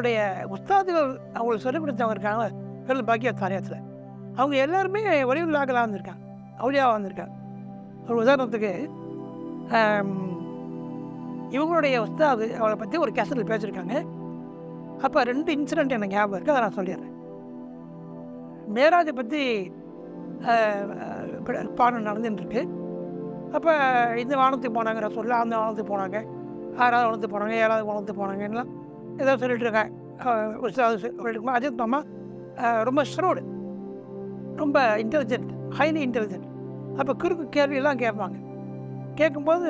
அவங்களுடைய உஸ்தாதுகள் அவங்களுக்கு சொல்லிக் கொடுத்தவங்க இருக்காங்க. பேரில் பாக்கிய தாரியத்தில் அவங்க எல்லாருமே வெளியுள்ளாக்களாக வந்திருக்காங்க அவளியாக வந்திருக்காங்க ஒரு உதாரணத்துக்கு இவங்களுடைய உஸ்தாது அவளை பற்றி ஒரு கேசட்டில் பேசியிருக்காங்க. அப்போ ரெண்டு இன்சிடெண்ட் எனக்கு ஞாபகம் இருக்குது அதை நான் சொல்லிடுறேன். மேராஜை பற்றி பாடம் நடந்துட்டுருக்கு. அப்போ இந்த வானத்துக்கு போனாங்க சொல்ல அந்த வானத்துக்கு போனாங்க. ஆறாவது வானத்துக்கு போனாங்க ஏழாவது வானத்துக்கு போனாங்கலாம் ஏதோ சொல்லிட்டுருக்கேன் இருக்காங்க சொல்லிட்டுருக்கோம் சொல்லிட்டு இருக்கும்போது அஜித் மாமா ரொம்ப ஸ்ரோடு ரொம்ப இன்டெலிஜென்ட் ஹைலி இன்டெலிஜென்ட் அப்போ குறுக்கு கேள்வியெல்லாம் கேட்பாங்க. கேட்கும்போது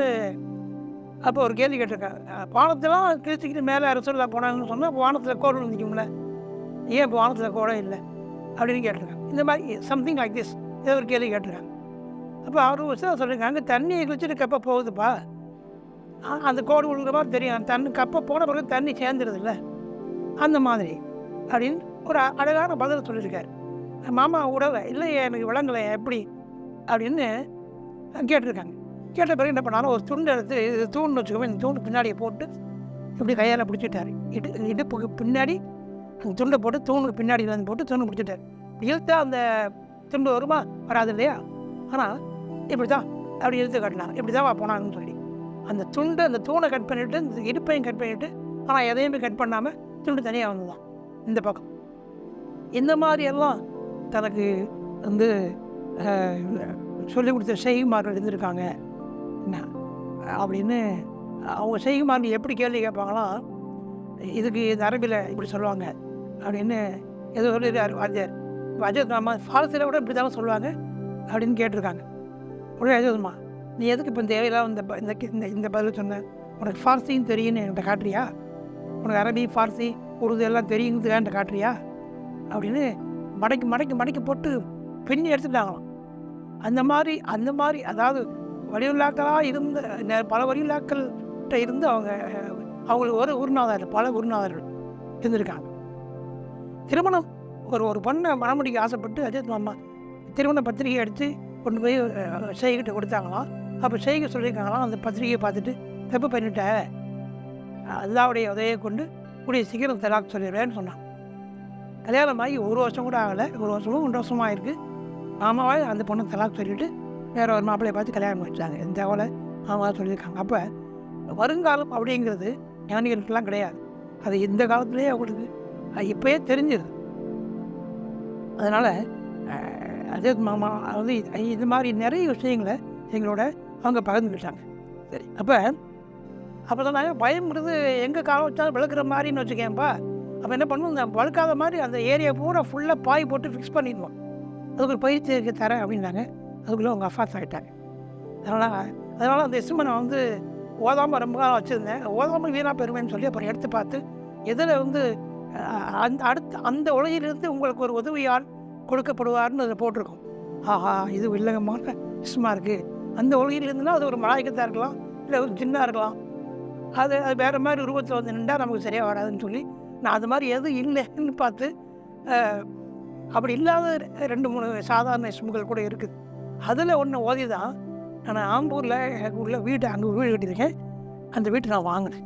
அப்போ ஒரு கேள்வி கேட்டிருக்காங்க வானத்தெல்லாம் கிழிச்சிக்கிட்டு மேலே அரசுல்லா போனாங்கன்னு சொன்னால் வானத்தில் கோடு நிற்கும்ல ஏன் இப்போ வானத்தில் கோடை இல்லை? அப்படின்னு கேட்டிருக்காங்க இந்த மாதிரி சம்திங் லைக் திஸ் ஏதோ ஒரு கேள்வி கேட்டிருக்காங்க அப்போ அவர் உற்சாக சொல்லியிருக்காங்க தண்ணியை குளிச்சுட்டு கப்பை போகுதுப்பா. அந்த கோடு விழுகிற மாதிரி தெரியும். தண்ணி கப்பை போன பிறகு தண்ணி சேர்ந்துருதுல்ல? அந்த மாதிரி. அப்படின்னு ஒரு அழகான பதில் சொல்லியிருக்காரு. மாமா உடலை இல்லையே எனக்கு விளங்கலை எப்படி? அப்படின்னு கேட்டிருக்காங்க. கேட்ட பிறகு என்ன பண்ணாலும் ஒரு துண்டு எடுத்து இது தூண் வச்சுக்கோமே இந்த தூண்டு பின்னாடியே போட்டு இப்படி கையால் பிடிச்சிட்டார். இடு இடுப்புக்கு பின்னாடி அந்த துண்டை போட்டு தூணுக்கு பின்னாடி வந்து போட்டு தூணு பிடிச்சிட்டாரு. இழுத்தா அந்த துண்டு வருமா? வராது இல்லையா? ஆனால் இப்படி தான் அப்படி இழுத்து காட்டினார் இப்படி தான் போனாங்கன்னு சொல்லி. அந்த துண்டு அந்த தூணை கட் பண்ணிவிட்டு இந்த இடுப்பையும் கட் பண்ணிவிட்டு ஆனால் எதையுமே கட் பண்ணாமல் துண்டு தனியாக வந்ததான் இந்த பக்கம். இந்த மாதிரி எல்லாம் தனக்கு வந்து சொல்லிக் கொடுத்த செய்குமார்கள் இருந்திருக்காங்க என்ன? அப்படின்னு அவங்க செய்குமார்கள் எப்படி கேள்வி கேட்பாங்களா? இதுக்கு இந்த அரபியில் இப்படி சொல்லுவாங்க. அப்படின்னு ஏதோ சொல்லிடுறாரு வாத்தியார் அஜய் நம்ம ஃபால்ஸில் கூட இப்படி தான் சொல்லுவாங்க அப்படின்னு கேட்டிருக்காங்க. உடனே அஜய்மா நீ எதுக்கு இப்போ தேவையில்லாம் இந்த இந்த இந்த இந்த பதில் சொன்ன? உனக்கு ஃபார்சியும் தெரியும்னு என்கிட்ட காட்டுறியா? உனக்கு அரபி ஃபார்சி உருது எல்லாம் தெரியுங்கிறதுக்காக என்கிட்ட காட்டுறியா? அப்படின்னு மடக்கி மடக்கி மடக்கி போட்டு பின்னி எடுத்துட்டாங்களாம். அந்த மாதிரி அந்த மாதிரி அதாவது வலியுள்ளாக்களாக இருந்த பல வலியுள்ளாக்கள்கிட்ட இருந்து அவங்க அவங்களுக்கு ஒரு குருநாதர் பல குருநாதர்கள் இருந்திருக்காங்க. திருமணம் ஒரு ஒரு பொண்ணை மனமுடிக்க ஆசைப்பட்டு அஜித் மாமா திருமண பத்திரிகை எடுத்து கொண்டு போய் செய்கிட்டு செய்கிட்ட கொடுத்தாங்களாம். அப்போ செய்க சொல்லியிருக்காங்களாம். அந்த பத்திரிகையை பார்த்துட்டு தப்பு பண்ணிட்ட. அல்லாவுடைய உதவியை கொண்டு கூடிய சீக்கிரம் தலாக் சொல்லிடுவேன்னு சொன்னான். கல்யாணம் ஆகி ஒரு வருஷம் கூட ஆகலை. ஒரு வருஷமும் ரெண்டு வருஷமாக ஆயிருக்கு மாமாவே அந்த பொண்ணை தலாக் சொல்லிட்டு வேறு ஒரு மாப்பிள்ளையை பார்த்து கல்யாணம் வச்சாங்க. இந்த தகவலை மாமா சொல்லியிருக்காங்க. அப்போ வருங்காலம் அப்படிங்கிறது ஞானிகளுக்கெல்லாம் கிடையாது. அது இந்த காலத்துலேயே அவங்களுக்கு அது இப்போயே தெரிஞ்சுது அதனால் அஜித் மாமா அது இது மாதிரி நிறைய விஷயங்களை எங்களோட அவங்க பகிர்ந்துக்கிட்டாங்க சரி அப்போ அப்போ சொன்னாங்க பயம்ங்கிறது எங்கே காலம் வச்சாலும் விளக்குற மாதிரின்னு வச்சுக்கேன்ப்பா அப்போ என்ன பண்ணுவோம் இந்த வளர்க்காத மாதிரி அந்த ஏரியா பூரா ஃபுல்லாக பாய் போட்டு ஃபிக்ஸ் பண்ணிடுவோம். அதுக்கு ஒரு பயிற்சி தரேன் அப்படின்னாங்க. அதுக்குள்ளே அவங்க அஃபாஸ் ஆகிட்டாங்க அதனால் அதனால் அந்த எஸ்எம்மை நான் வந்து ஓதாமல் ரொம்ப காலம் வச்சுருந்தேன். ஓதாமல் வீணாக பெறுவேன்னு சொல்லி அப்புறம் எடுத்து பார்த்து எதில் வந்து அந்த அடுத்த அந்த உலகிலிருந்து உங்களுக்கு ஒரு உதவியால் கொடுக்கப்படுவார்னு அதில் போட்டிருக்கோம். ஆஹா இது வில்லங்கமான இஷ்டமாக இருக்குது அந்த உலகில் உலகிலிருந்துனா அது ஒரு மலாய்க்கத்தாக இருக்கலாம் இல்லை ஒரு ஜின்னாக இருக்கலாம். அது அது வேறு மாதிரி உருவத்தில் வந்து நின்றா நமக்கு சரியாக வராதுன்னு சொல்லி நான் அது மாதிரி எதுவும் இல்லைன்னு பார்த்து அப்படி இல்லாத ரெண்டு மூணு சாதாரண இஸ்முகள் கூட இருக்குது அதில் ஒன்று ஓதி தான் நான் ஆம்பூரில் உள்ள வீடு அங்கே வீடு கட்டியிருக்கேன். அந்த வீட்டை நான் வாங்கினேன்.